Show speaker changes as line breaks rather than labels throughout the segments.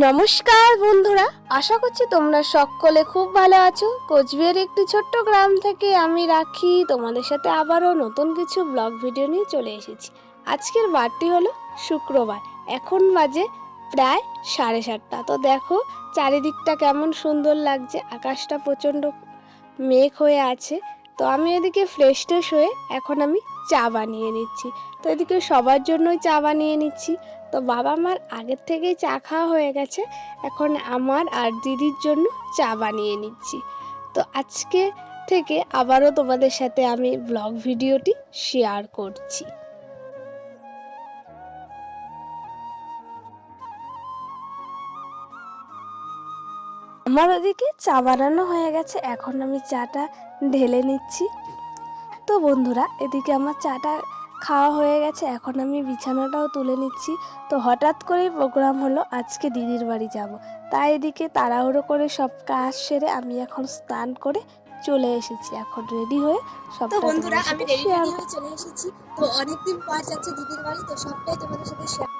নমস্কার বন্ধুরা, আশা করছি তোমরা সকলে খুব ভালো আছো। কোচবিহার একটি ছোট্ট গ্রাম থেকে আমি রাখি। তোমাদের সাথে আবারও নতুন কিছু ব্লগ ভিডিও নিয়ে চলে এসেছি। আজকের বারটি হলো শুক্রবার, এখন বাজে প্রায় সাড়ে সাতটা। তো দেখো, চারিদিকটা কেমন সুন্দর লাগছে, আকাশটা প্রচণ্ড মেঘ হয়ে আছে। তো আমি এদিকে ফ্রেশ ট্রেশ হয়ে এখন আমি চা বানিয়ে নিচ্ছি। তো এদিকে সবার জন্যই চা বানিয়ে নিচ্ছি। তো বাবা মার আগের থেকেই চা খাওয়া হয়ে গেছে। এখন আমার আর দিদির জন্য চা বানিয়ে নিচ্ছি। তো আজকে থেকে আবারও তোমাদের সাথে আমি ব্লগ ভিডিওটি শেয়ার করছি। আমার ওদিকে চা বানানো হয়ে গেছে, এখন আমি চাটা ঢেলে নিচ্ছি। তো বন্ধুরা, এদিকে আমার চাটা খাওয়া হয়ে গেছে এখন আমি বিছানাটাও তুলে নিচ্ছি। তো হঠাৎ করেই প্রোগ্রাম হলো আজকে দিদির বাড়ি যাব। তাই এদিকে তাড়াহুড়ো করে সব কাজ সেরে আমি এখন স্নান করে চলে এসেছি। এখন রেডি হয়ে সব
তো বন্ধুরা আমি রেডি হয়ে চলে এসেছি। তো অনেকদিন পর যাচ্ছে দিদির বাড়ি তো সবটাই তোমাদের সাথে শেয়ার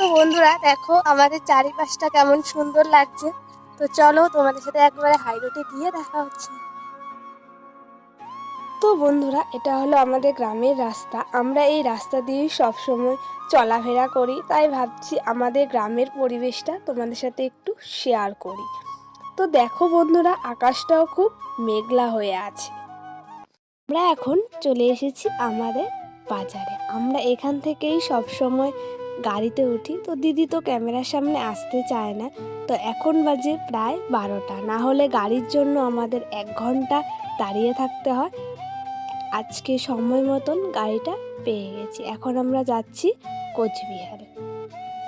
তো বন্ধুরা, দেখো আমাদের চারিপাশটা কেমন সুন্দর লাগছে। তো চলো তোমাদের সাথে একবারে হাইরোডে গিয়ে দেখা হচ্ছে। তো বন্ধুরা, এটা হলো আমাদের গ্রামের রাস্তা। আমরা এই রাস্তা দিয়েই সবসময় চলাফেরা করি, তাই ভাবছি আমাদের গ্রামের পরিবেশটা তোমাদের সাথে একটু শেয়ার করি। তো দেখো বন্ধুরা, আকাশটাও খুব মেঘলা হয়ে আছে। আমরা এখন চলে এসেছি আমাদের বাজারে। আমরা এখান থেকেই সবসময় গাড়িতে উঠি, তো দিদি তো ক্যামেরার সামনে আসতে চায় না। তো এখন বাজে প্রায় বারোটা। না হলে গাড়ির জন্য আমাদের এক ঘণ্টা দাঁড়িয়ে থাকতে হয়। আজকে সময় মতন গাড়িটা পেয়ে গেছি। এখন আমরা যাচ্ছি কোচবিহারে।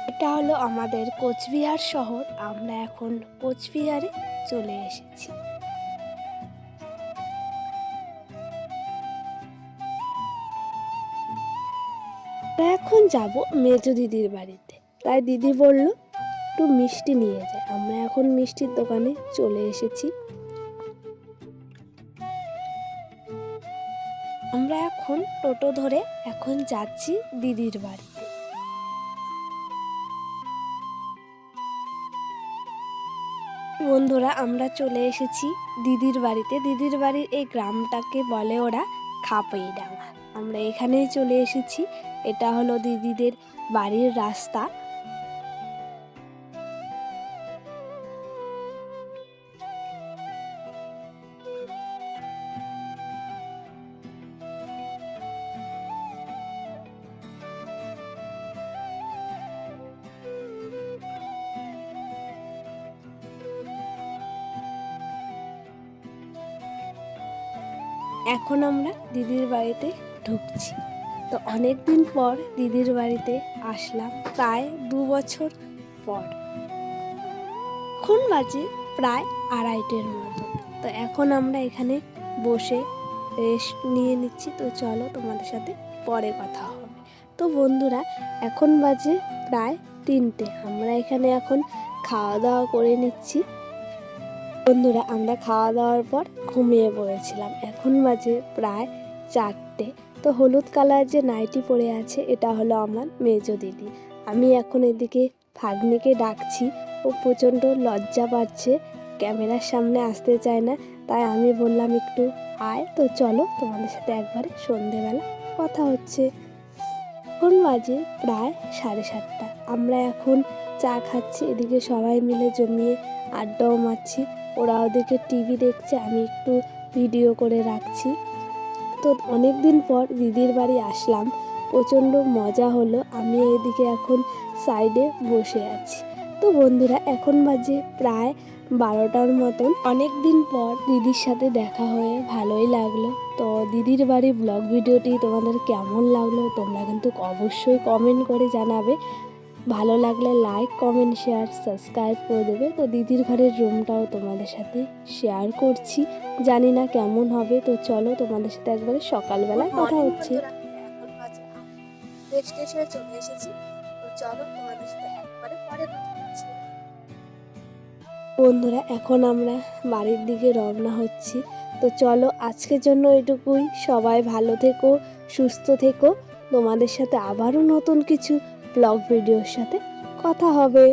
এটা হলো আমাদের কোচবিহার শহর। আমরা এখন কোচবিহারে চলে এসেছি। আমরা এখন যাব মেজো দিদির বাড়িতে। তাই দিদি বলল, একটু মিষ্টি নিয়ে যায় আমরা এখন মিষ্টির দোকানে চলে এসেছি। আমরা এখন টোটো ধরে এখন যাচ্ছি দিদির বাড়িতে। বন্ধুরা, আমরা চলে এসেছি দিদির বাড়িতে। দিদির বাড়ির এই গ্রামটাকে বলে ওরা খাপাই ডাঙা আমরা এখানেই চলে এসেছি। এটা হলো দিদিদের বাড়ির রাস্তা। এখন আমরা দিদির বাড়িতে ঢুকছি। তো অনেক দিন পর দিদির বাড়িতে আসলাম, প্রায় দু বছর পর। এখন বাজে প্রায় আড়াইটের মতো। তো এখন আমরা এখানে বসে রেস্ট নিয়ে নিচ্ছি। তো চলো তোমাদের সাথে পরে কথা হবে। তো বন্ধুরা, এখন বাজে প্রায় তিনটে। আমরা এখানে এখন খাওয়া দাওয়া করে নিচ্ছি। বন্ধুরা, আমরা খাওয়া দাওয়ার পর ঘুমিয়ে পড়েছিলাম। এখন বাজে প্রায় চারটে। তো হলুদ কালার যে নাইটি পরে আছে, এটা হলো আমার মেজো দিদি। আমি এখন এদিকে ফাগনিকে ডাকছি, ও প্রচণ্ড লজ্জা পাচ্ছে, ক্যামেরার সামনে আসতে চায় না, তাই আমি বললাম একটু, আয়, তো চলো তোমাদের সাথে একবারে সন্ধেবেলা কথা হচ্ছে। এখন বাজে প্রায় সাড়ে সাতটা। আমরা এখন চা খাচ্ছি, এদিকে সবাই মিলে জমিয়ে আড্ডাও মারছি। ওরা ওদিকে টিভি দেখছে, আমি একটু ভিডিও করে রাখছি। তো অনেক দিন পর দিদির বাড়ি আসলাম। প্রচণ্ড মজা হলো। আমি এদিকে এখন সাইডে বসে আছি। তো বন্ধুরা, এখন বাজে প্রায় বারোটার মতন। অনেক দিন পর দিদির সাথে দেখা হয়ে ভালোই লাগল। তো দিদির বাড়ি ব্লগ ভিডিওটি তোমাদের কেমন লাগল তোমরা কিন্তু অবশ্যই কমেন্ট করে জানাবে। ভালো লাগলে লাইক কমেন্ট শেয়ার সাবস্ক্রাইব করে দেবে। তো দিদির ঘরের রুমটাও তোমাদের সাথে শেয়ার করছি। জানি না কেমন হবে। তো চলো তোমাদের সাথে একবারে সকালবেলা কথা হচ্ছে।
চলে এসেছি। তো চলো তোমাদের সাথে একবারে পরে কথা হচ্ছে।
বন্ধুরা এখন আমরা বাড়ির দিকে রওনা হচ্ছি। তো চলো আজকের জন্য এটুকুই। সবাই ভালো থেকো সুস্থ থেকো। তোমাদের সাথে আবারও নতুন কিছু ব্লগ ভিডিওর সাথে কথা হবে।